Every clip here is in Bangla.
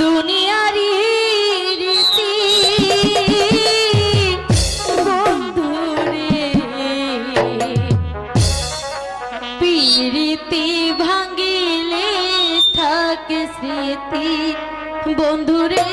দুনিয়ারি রীতি। বন্ধুরে পিরিতি ভাঙিলে থাকে স্মৃতি। বন্ধুরে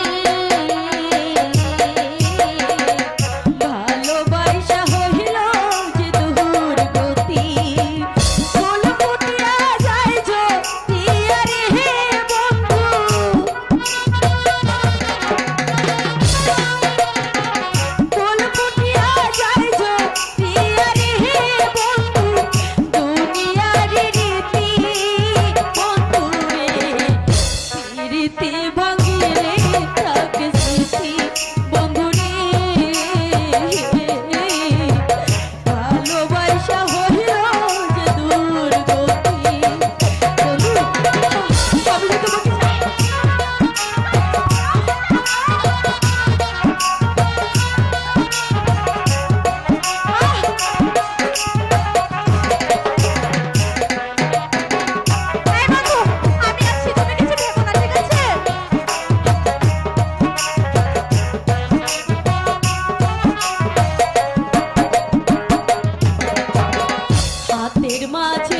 হাতের মাঝে